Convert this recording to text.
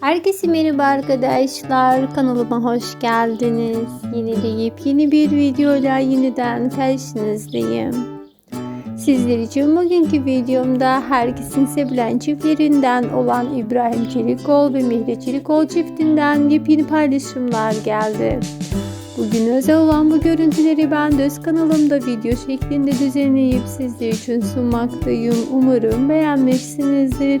Herkese merhaba arkadaşlar. Kanalıma hoş geldiniz. Yine de yepyeni bir videoyla yeniden karşınızdayım. Sizler için bugünkü videomda herkesin sevilen çiftlerinden olan İbrahim Çelikol ve Mihri Çelikol çiftinden yepyeni paylaşımlar geldi. Bugün özel olan bu görüntüleri ben de öz kanalımda video şeklinde düzenleyip sizler için sunmaktayım. Umarım beğenmişsinizdir.